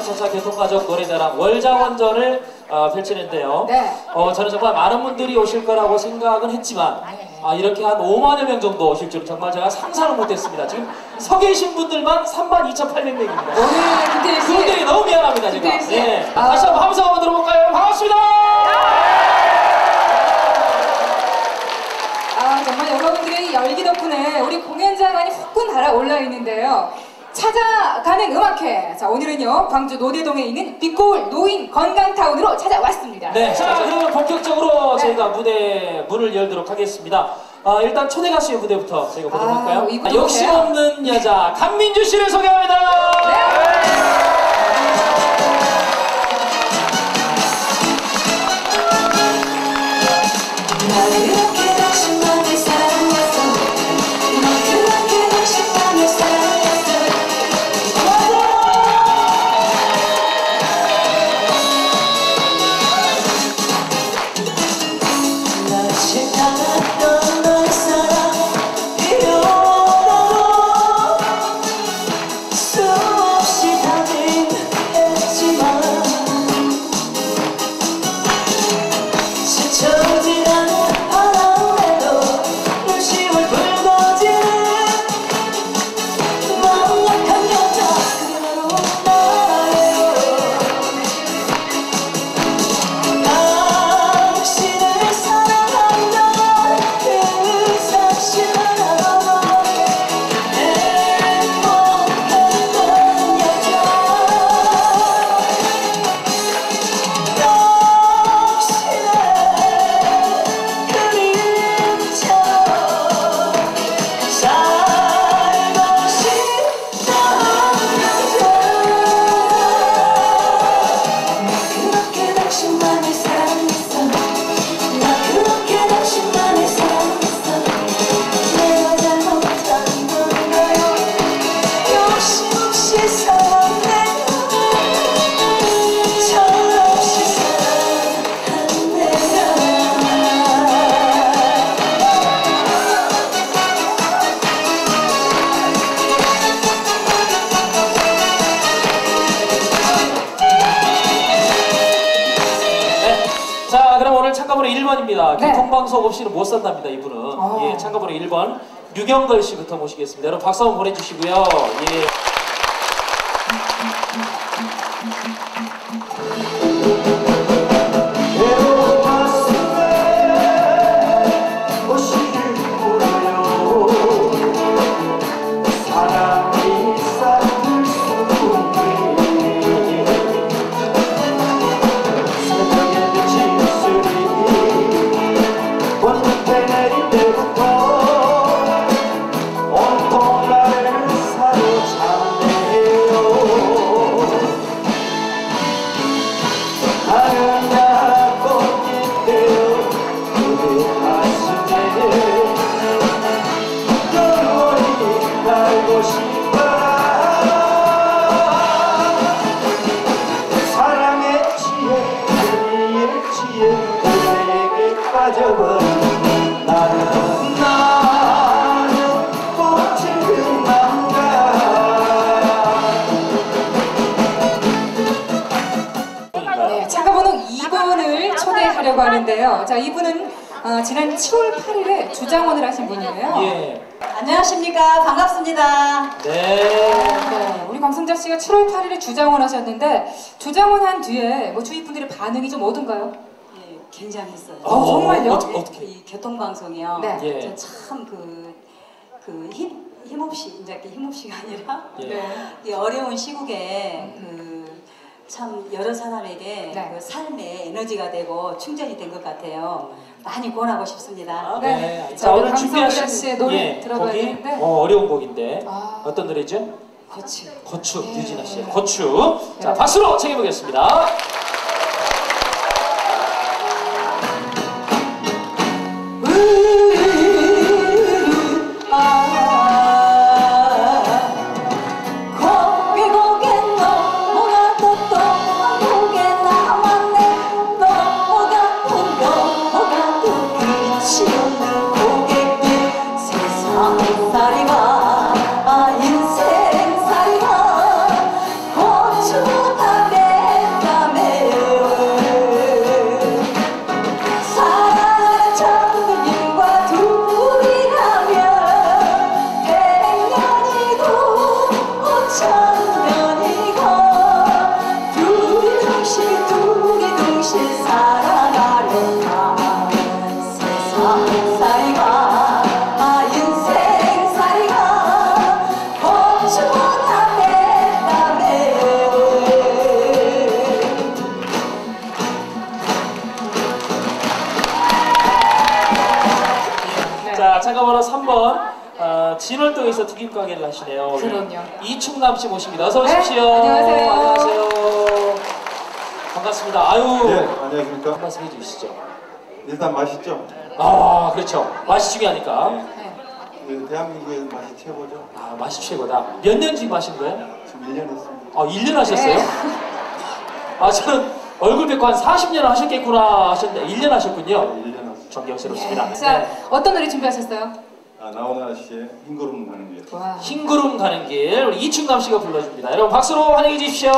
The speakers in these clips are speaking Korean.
차차차 교통가족 노래자랑 월자원전을 어, 펼치는데요. 네. 어, 저는 정말 많은 분들이 오실 거라고 생각은 했지만 아, 이렇게 한 5만여 명 정도 오실 줄은 정말 제가 상상을 못했습니다. 지금 서 계신 분들만 3만 2,800명입니다. 오늘 김태일 씨. 그분들이 너무 미안합니다 제가. 김태일 씨. 예. 아. 다시 한번 함성 한번 들어볼까요? 반갑습니다. 아 정말 여러분들의 이 열기 덕분에 우리 공연장안이 후끈 달아올라 있는데요. 찾아가는 음악회. 자 오늘은요 광주 노대동에 있는 빛고울 노인 건강타운으로 찾아왔습니다. 네, 자 그러면 본격적으로 네. 저희가 무대 문을 열도록 하겠습니다. 아, 일단 초대 가수의 무대부터 저희가 보도록 아, 할까요? 아, 욕심 누구세요? 없는 여자 강민주 씨를 소개합니다. 나 1번입니다. 네. 교통방송 없이는 못 산답니다, 이분은. 어. 예, 참가번호 1번. 류경걸 씨부터 모시겠습니다. 여러분 박수 한번 보내주시고요. 예. 하려고 하는데요. 자 이분은 어, 지난 7월 8일에 주장원을 하신 분이에요. 예. 안녕하십니까 반갑습니다 네. 네, 우리 광승자 씨가 7월 8일에 주장원 하셨는데 주장원 한 뒤에 뭐 주위 분들의 반응이 좀 어떤가요? 예, 굉장했어요 어, 정말요? 어떻게, 어떻게? 이 교통방송이요 네. 예. 참그 그 힘, 힘없이 이제 힘없이가 아니라 예. 네. 이 어려운 시국에 그 참 여러 사람에게 네. 그 삶의 에너지가 되고 충전이 된 것 같아요. 많이 권하고 싶습니다. 아, 네. 네. 자, 자, 오늘 준비하신 씨의 노래 예, 들어봐야 곡이 되는데. 어, 어려운 곡인데 아. 어떤 노래죠? 고추. 고추 네. 유진아 씨의 고추. 자, 네. 박수로 청해보겠습니다. 진월동에서 튀김 가게를 하시네요. 그럼요. 이충남 씨 모십니다. 어서 네, 오십시오. 안녕하세요. 안녕하세요. 반갑습니다. 아유. 네, 안녕하십니까. 한 말씀 해주시죠. 일단 맛있죠? 아, 그렇죠. 맛이 중요하니까. 네. 그 대한민국의 맛이 최고죠. 아, 맛이 최고다. 몇 년 지금 하신 거예요? 지금 1년 했습니다. 아, 1년 하셨어요? 네. 아, 저는 얼굴 뵙고 한 40년 하셨겠구나 하셨는데 1년 하셨군요. 1년 했습니다. 존경스럽습니다. 자, 네. 어떤 노래 준비하셨어요? 아, 나훈아 씨의 흰구름 가는 길. 와. 흰구름 가는 길 우리 이충남 씨가 불러줍니다. 여러분 박수로 환영해 주십시오.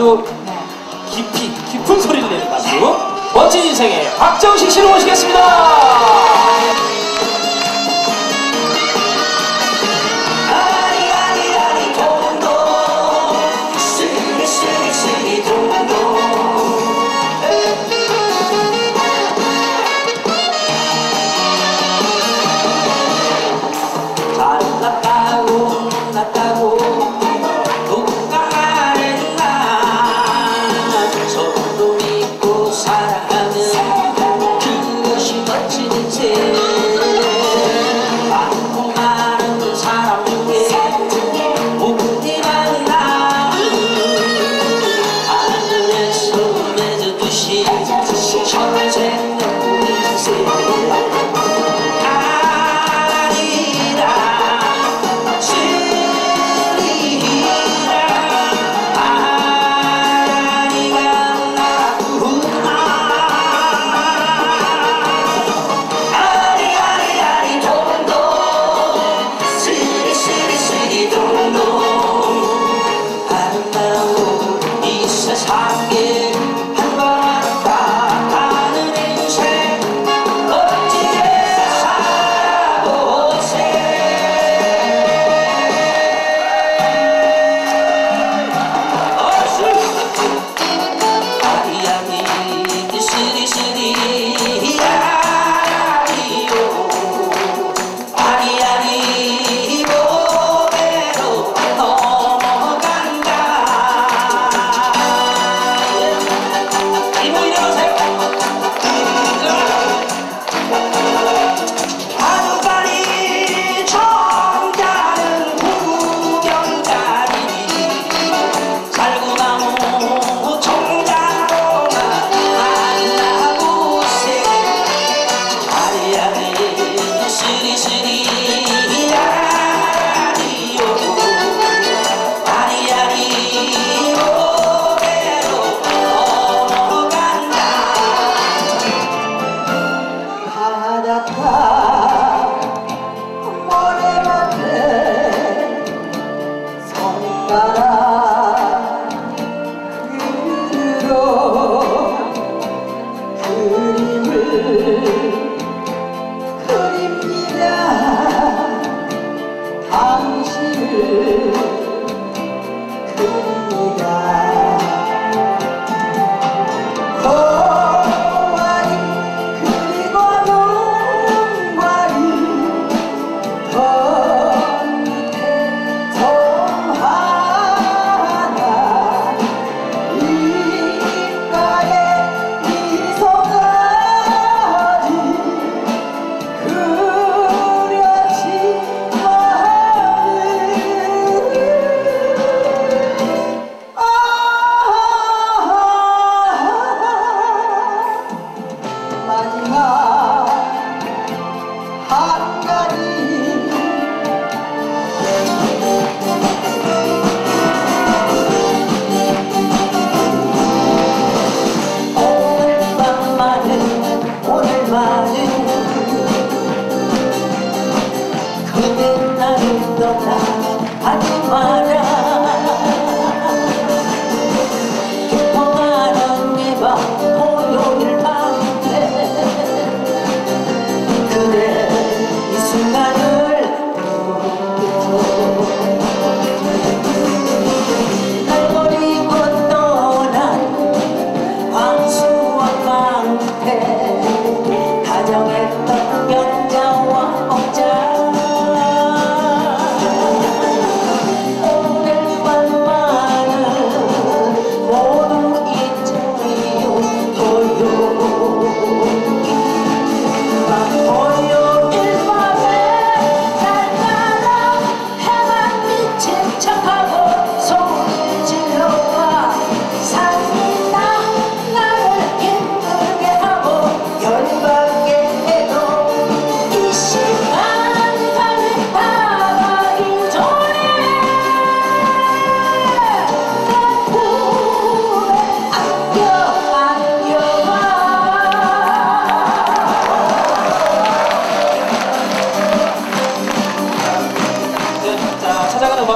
아주 깊이 깊은 소리를 내는 가수 멋진 인생의 박정식 씨를 모시겠습니다.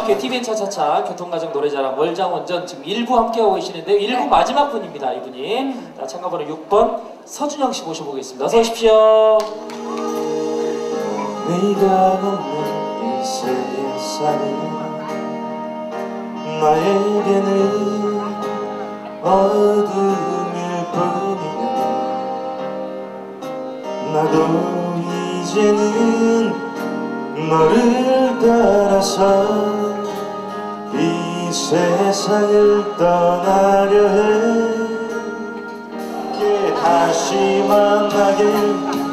찾아가는 음악회 TVN 차차차 교통가정 노래자랑 월장원전 지금 1부 함께하고 계시는데요. 1부 마지막 분입니다, 이분이. 자, 참가번호 6번 서준영 씨 모셔보겠습니다. 어서 오십시오. 네가 없는 이 세상은 나에게는 어둠일 뿐이야 나도 이제는 너를 따라서 이 세상을 떠나려 해. 함께 다시 만나길